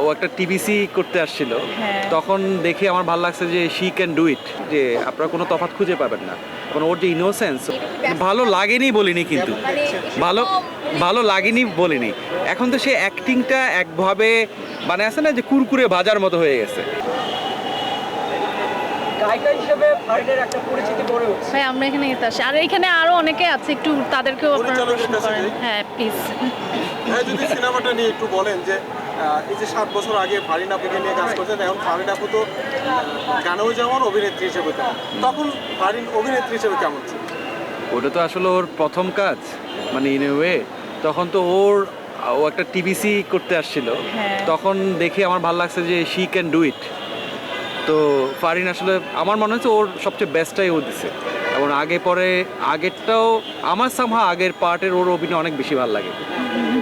ও একটা টিবিসি করতে আসছিল। হ্যাঁ। তখন দেখে আমার ভালো লাগছে যে শি ক্যান ডু ইট যে আপনারা কোনো তফাৎ খুঁজে পাবেন না। কারণ ওর যে ইনোসেন্স ভালো লাগেনি বলিনি কিন্তু। ভালো ভালো লাগেনি বলিনি। এখন তো সে অ্যাক্টিংটা একভাবে মানে আছে না যে কুরকুরে ভাজার মতো হয়ে গেছে। গায়িকা হিসেবে ফারিনের একটা পরিচিতি গড়ে উঠছে। ভাই আমরা এখানে নিতে আসি আর এখানে আরও অনেকে আছে একটু তাদেরকেও আপনারা প্রশ্ন করেন। হ্যাঁ প্লিজ হ্যাঁ যদি সিনেমাটা নিয়ে একটু বলেন যে এই যে সাত বছর আগে ফারিন আপুকে নিয়ে কাজ করছেন এখন ফারিন আপু তো গানেও যেমন অভিনেত্রী হিসেবে তখন ফারিন অভিনেত্রী হিসেবে কেমন ছিল? ওটা তো আসলে ওর প্রথম কাজ মানে ইন ওয়ে তখন তো ওর ও একটা টিবিসি করতে আসছিল। হ্যাঁ। তখন দেখে আমার ভালো লাগছে যে শি ক্যান ডু ইট তো ফারিন আসলে আমার মনে হচ্ছে ওর সবচেয়ে বেস্টটাই ও দিছে। এবং আগে পরে, আগেরটাও আমার সামহা আগের পার্টের ওর অভিনয় অনেক বেশি ভালো লাগে।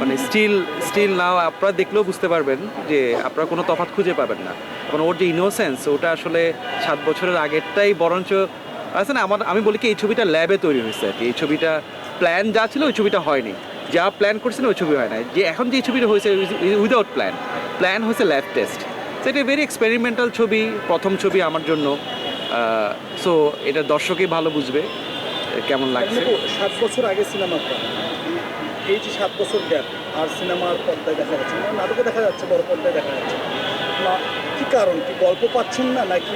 মানে স্টিল স্টিল নাও আপনারা দেখলেও বুঝতে পারবেন যে আপনারা কোনো তফাৎ খুঁজে পাবেন না। কারণ ওর যে ইনোসেন্স ওটা আসলে সাত বছরের আগেরটাই বরঞ্চ আছে না, আমার, আমি বলি কি, এই ছবিটা ল্যাবে তৈরি হয়েছে আর কি। এই ছবিটা প্ল্যান যা ছিল, ওই ছবিটা হয়নি। যা প্ল্যান করছেন, ওই ছবি হয় না যে এখন যে ছবিটা হয়েছে উইদাউট প্ল্যান প্ল্যান হয়েছে ল্যাব টেস্ট সেটা ভেরি এক্সপেরিমেন্টাল ছবি, প্রথম ছবি আমার জন্য। সো এটা দর্শকই ভালো বুঝবে, কেমন লাগছে? সাত বছর আগে সিনেমাটা এই যে সাত বছর গ্যাপ আর সিনেমার পর্দায় দেখা যাচ্ছে নাটকে দেখা যাচ্ছে, বড় পর্দায় দেখা যাচ্ছে। কি কারণ? কি গল্প পাচ্ছেন না নাকি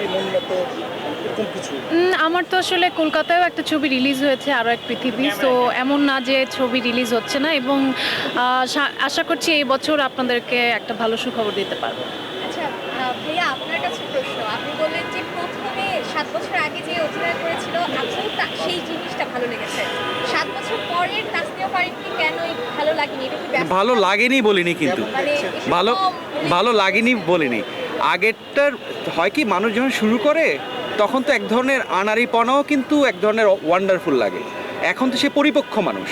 আমার তো আসলে কলকাতায়ও একটা ছবি রিলিজ হয়েছে আরও এক পৃথিবী তো এমন না যে ছবি রিলিজ হচ্ছে না এবং আশা করছি এই বছর আপনাদেরকে একটা ভালো সুখবর দিতে পারব। আচ্ছা ভাইয়া আপনার কাছে প্রশ্ন। আপনি বললেন যে প্রথমে সাত বছর আগে যে অভিনয় করেছিল আপনার সেই জিনিসটা ভালো লেগেছে। সাত বছর পরের কেন ভালো লাগেনি? ভালো লাগেনি বলিনি কিন্তু। মানে ভালো ভালো লাগেনি বলিনি। আগেরটার হয় কি মানুষ যখন শুরু করে তখন তো এক ধরনের আনারিপনাও কিন্তু এক ধরনের ওয়ান্ডারফুল লাগে। এখন তো সে পরিপক্ষ মানুষ।